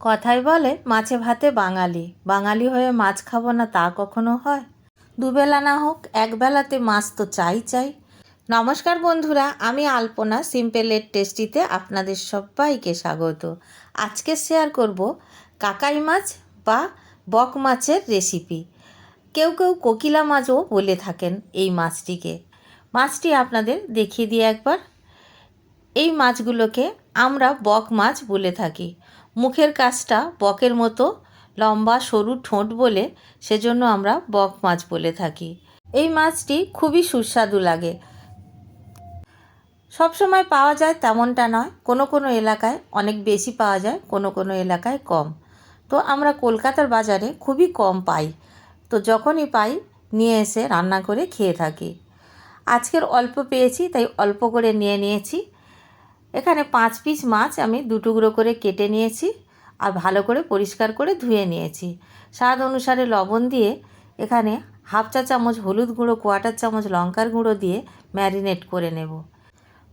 কথায় বলে মাছে ভাতে বাঙালি। বাঙালি হয়ে মাছ খাব না তা কখনো হয়? দুবেলা না হোক একবেলাতে মাছ তো চাই চাই। নমস্কার বন্ধুরা, আমি আলপনা, সিম্পল এর টেস্টিতে আপনাদের সবাইকে স্বাগত। আজকে শেয়ার করব কাকাই মাছ বা বক মাছের রেসিপি কেউ কেউ কোকিলা মাছও বলে থাকেন এই মাছটিকে। মাছটি আপনাদের দেখিয়ে দিয়ে একবার। এই মাছগুলোকে আমরা বক মাছ বলে থাকি। মুখের কাজটা বকের মতো লম্বা সরু ঠোঁট বলে সেজন্য আমরা বক মাছ বলে থাকি। এই মাছটি খুবই সুস্বাদু লাগে। সব সময় পাওয়া যায় তেমনটা নয়, কোনো কোনো এলাকায় অনেক বেশি পাওয়া যায়, কোনো কোনো এলাকায় কম। তো আমরা কলকাতার বাজারে খুবই কম পাই। তো যখনই পাই, নিয়ে এসে রান্না করে খেয়ে থাকি। আজকের অল্প পেয়েছি, তাই অল্প করে নিয়ে নিয়েছি। এখানে পাঁচ পিস মাছ আমি দু টুকরো করে কেটে নিয়েছি আর ভালো করে পরিষ্কার করে ধুয়ে নিয়েছি। স্বাদ অনুসারে লবণ দিয়ে এখানে হাফ চা চামচ হলুদ গুঁড়ো, কোয়াটার চামচ লঙ্কার গুঁড়ো দিয়ে ম্যারিনেট করে নেব।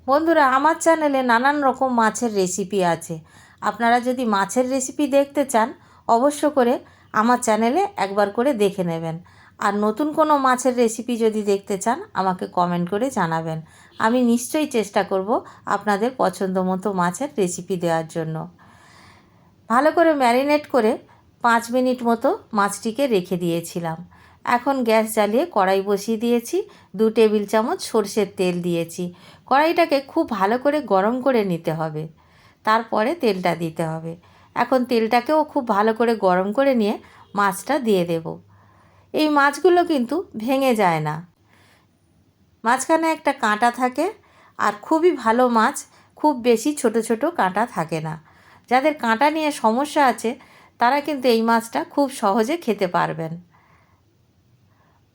বন্ধুরা, আমার চ্যানেলে নানান রকম মাছের রেসিপি আছে। আপনারা যদি মাছের রেসিপি দেখতে চান, অবশ্য করে আমার চ্যানেলে একবার করে দেখে নেবেন। আর নতুন কোনো মাছের রেসিপি যদি দেখতে চান, আমাকে কমেন্ট করে জানাবেন। আমি নিশ্চয়ই চেষ্টা করব আপনাদের পছন্দ মতো মাছের রেসিপি দেওয়ার জন্য। ভালো করে ম্যারিনেট করে পাঁচ মিনিট মতো মাছটিকে রেখে দিয়েছিলাম। এখন গ্যাস জ্বালিয়ে কড়াই বসিয়ে দিয়েছি, দু টেবিল চামচ সর্ষের তেল দিয়েছি। কড়াইটাকে খুব ভালো করে গরম করে নিতে হবে। তারপরে তেলটা দিতে হবে। এখন তেলটাকেও খুব ভালো করে গরম করে নিয়ে মাছটা দিয়ে দেব। এই মাছগুলো কিন্তু ভেঙে যায় না। মাঝখানে একটা কাঁটা থাকে আর খুবই ভালো মাছ, খুব বেশি ছোট ছোট কাঁটা থাকে না। যাদের কাঁটা নিয়ে সমস্যা আছে, তারা কিন্তু এই মাছটা খুব সহজে খেতে পারবেন।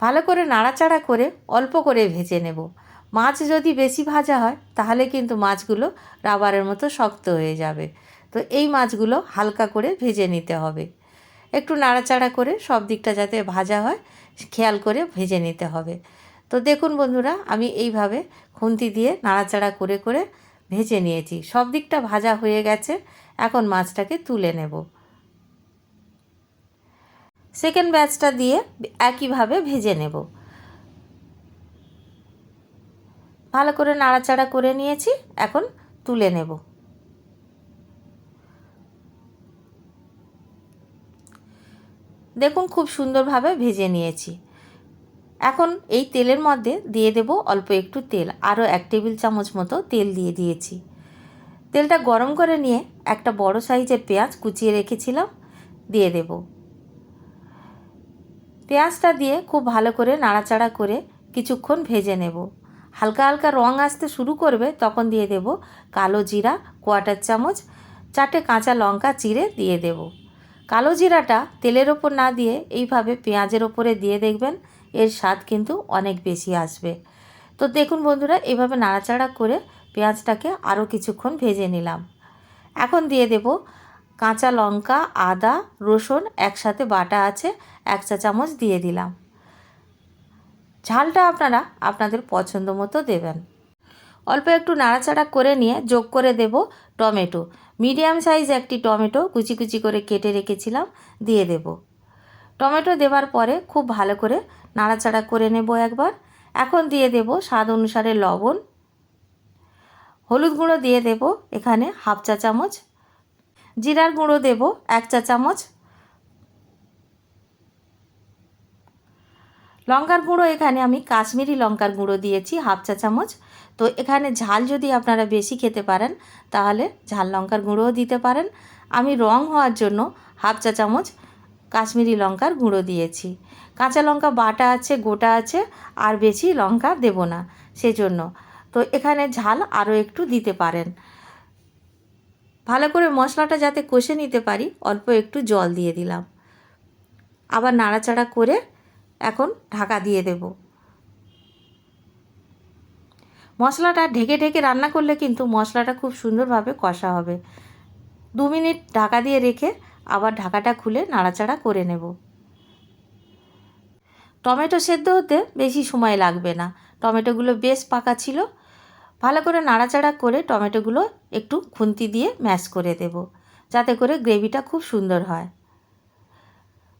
ভালো করে নাড়াচাড়া করে অল্প করে ভেজে নেব। মাছ যদি বেশি ভাজা হয়, তাহলে কিন্তু মাছগুলো রাবারের মতো শক্ত হয়ে যাবে। তো এই মাছগুলো হালকা করে ভেজে নিতে হবে। একটু নাড়াচাড়া করে সব দিকটা যাতে ভাজা হয়, খেয়াল করে ভেজে নিতে হবে। তো দেখুন বন্ধুরা, আমি এইভাবে খুন্তি দিয়ে নাড়াচাড়া করে করে ভেজে নিয়েছি। সব দিকটা ভাজা হয়ে গেছে, এখন মাছটাকে তুলে নেব। সেকেন্ড ব্যাচটা দিয়ে একইভাবে ভেজে নেব। ভালো করে নাড়াচাড়া করে নিয়েছি, এখন তুলে নেব। দেখুন খুব সুন্দরভাবে ভেজে নিয়েছি। এখন এই তেলের মধ্যে দিয়ে দেব অল্প একটু তেল, আরও এক টেবিল চামচ মতো তেল দিয়ে দিয়েছি। তেলটা গরম করে নিয়ে একটা বড় সাইজের পেঁয়াজ কুচিয়ে রেখেছিলাম, দিয়ে দেব। পেঁয়াজটা দিয়ে খুব ভালো করে নাড়াচাড়া করে কিছুক্ষণ ভেজে নেব। হালকা হালকা রং আসতে শুরু করবে, তখন দিয়ে দেব কালো জিরা, কোয়াটার চামচ, চারটে কাঁচা লঙ্কা চিড়ে দিয়ে দেব। কালো জিরাটা তেলের ওপর না দিয়ে এইভাবে পেঁয়াজের ওপরে দিয়ে দেখবেন এর স্বাদ কিন্তু অনেক বেশি আসবে। তো দেখুন বন্ধুরা, এভাবে নাড়াচাড়া করে পেঁয়াজটাকে আরও কিছুক্ষণ ভেজে নিলাম। এখন দিয়ে দেব কাঁচা লঙ্কা, আদা, রসুন, একসাথে বাটা আছে, এক চা চামচ দিয়ে দিলাম। ঝালটা আপনারা আপনাদের পছন্দ মতো দেবেন। অল্প একটু নাড়াচাড়া করে নিয়ে যোগ করে দেব টমেটো। মিডিয়াম সাইজ একটি টমেটো কুচি কুচি করে কেটে রেখেছিলাম, দিয়ে দেব। টমেটো দেওয়ার পরে খুব ভালো করে নাড়াচাড়া করে নেব একবার। এখন দিয়ে দেব স্বাদ অনুসারে লবণ। হলুদ গুঁড়ো দিয়ে দেব এখানে হাফ চা চামচ। জিরার গুঁড়ো দেব এক চা চামচ। লঙ্কার গুঁড়ো এখানে আমি কাশ্মীরি লঙ্কার গুঁড়ো দিয়েছি, হাফ চা চামচ। তো এখানে ঝাল যদি আপনারা বেশি খেতে পারেন, তাহলে ঝাল লঙ্কার গুঁড়োও দিতে পারেন। আমি রং হওয়ার জন্য হাফ চা চামচ কাশ্মীরি লঙ্কার গুঁড়ো দিয়েছি। কাঁচা লঙ্কা বাটা আছে, গোটা আছে, আর বেশি লঙ্কা দেব না, সেজন্য। তো এখানে ঝাল আরও একটু দিতে পারেন। ভালো করে মশলাটা যাতে কষে নিতে পারি, অল্প একটু জল দিয়ে দিলাম। আবার নাড়াচাড়া করে এখন ঢাকা দিয়ে দেব। মশলাটা ঢেকে ঢেকে রান্না করলে কিন্তু মশলাটা খুব সুন্দরভাবে কষা হবে। দু মিনিট ঢাকা দিয়ে রেখে আবার ঢাকাটা খুলে নাড়াচাড়া করে নেব। টমেটো সেদ্ধ হতে বেশি সময় লাগবে না। টমেটোগুলো বেশ পাকা ছিল। ভালো করে নাড়াচাড়া করে টমেটোগুলো একটু খুন্তি দিয়ে ম্যাশ করে দেব। যাতে করে গ্রেভিটা খুব সুন্দর হয়।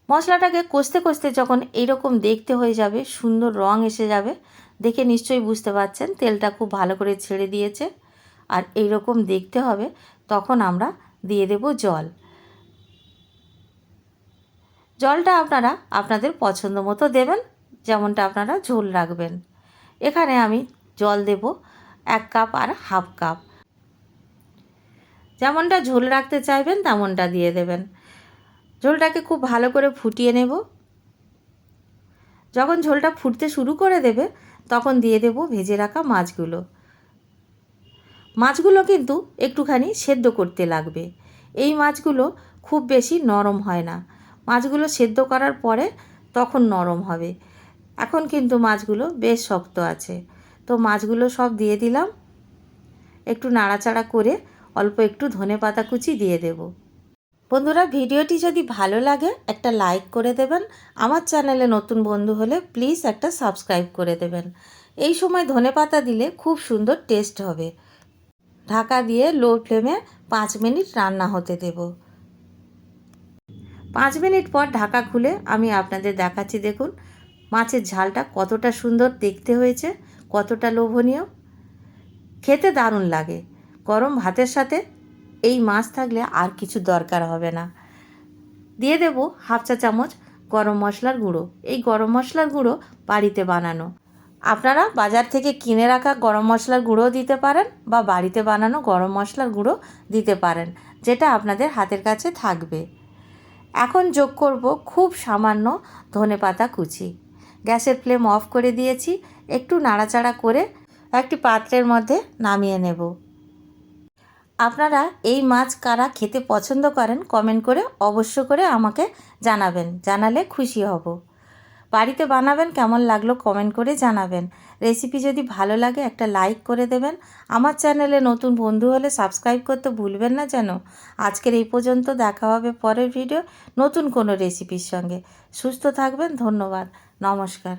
মশলাটাকে কষতে কষতে যখন এইরকম দেখতে হয়ে যাবে, সুন্দর রং এসে যাবে, দেখে নিশ্চয়ই বুঝতে পারছেন তেলটা খুব ভালো করে ছেড়ে দিয়েছে। আর এই রকম দেখতে হবে, তখন আমরা দিয়ে দেব জল। জলটা আপনারা আপনাদের পছন্দ মতো দেবেন, যেমনটা আপনারা ঝোল রাখবেন। এখানে আমি জল দেব এক কাপ আর হাফ কাপ। যেমনটা ঝোল রাখতে চাইবেন, তেমনটা দিয়ে দেবেন। ঝোলটাকে খুব ভালো করে ফুটিয়ে নেব। যখন ঝোলটা ফুটতে শুরু করে দেবে, তখন দিয়ে দেব ভেজে রাখা মাছগুলো। মাছগুলো কিন্তু একটুখানি সেদ্ধ করতে লাগবে। এই মাছগুলো খুব বেশি নরম হয় না। মাছগুলো সেদ্ধ করার পরে তখন নরম হবে। এখন কিন্তু মাছগুলো বেশ শক্ত আছে। তো মাছগুলো সব দিয়ে দিলাম। একটু নাড়াচাড়া করে অল্প একটু ধনে পাতা কুচি দিয়ে দেব। বন্ধুরা, ভিডিওটি যদি ভালো লাগে, একটা লাইক করে দেবেন। আমার চ্যানেলে নতুন বন্ধু হলে প্লিজ একটা সাবস্ক্রাইব করে দেবেন। এই সময় ধনে পাতা দিলে খুব সুন্দর টেস্ট হবে। ঢাকা দিয়ে লো ফ্লেমে পাঁচ মিনিট রান্না হতে দেব। পাঁচ মিনিট পর ঢাকা খুলে আমি আপনাদের দেখাচ্ছি, দেখুন, মাছের ঝালটা কতটা সুন্দর দেখতে হয়েছে, কতটা লোভনীয়। খেতে দারুণ লাগে। গরম ভাতের সাথে এই মাছ থাকলে আর কিছু দরকার হবে না। দিয়ে দেব হাফ চা চামচ গরম মশলার গুঁড়ো। এই গরম মশলার গুঁড়ো বাড়িতে বানানো। আপনারা বাজার থেকে কিনে রাখা গরম মশলার গুঁড়ো দিতে পারেন বা বাড়িতে বানানো গরম মশলার গুঁড়ো দিতে পারেন, যেটা আপনাদের হাতের কাছে থাকবে। এখন যোগ করব খুব সামান্য ধনে পাতা কুচি। গ্যাসের ফ্লেম অফ করে দিয়েছি, একটু নাড়াচাড়া করে একটি পাত্রের মধ্যে নামিয়ে নেব। আপনারা এই মাছ কারা খেতে পছন্দ করেন কমেন্ট করে অবশ্য করে আমাকে জানাবেন। জানালে খুশি হব। বাড়িতে বানাবেন, কেমন লাগল কমেন্ট করে জানাবেন। রেসিপি যদি ভালো লাগে, একটা লাইক করে দেবেন। আমার চ্যানেলে নতুন বন্ধু হলে সাবস্ক্রাইব করতে ভুলবেন না যেন। আজকের এই পর্যন্ত দেখা হবে পরের ভিডিও নতুন কোনো রেসিপির সঙ্গে। সুস্থ থাকবেন, ধন্যবাদ। নমস্কার।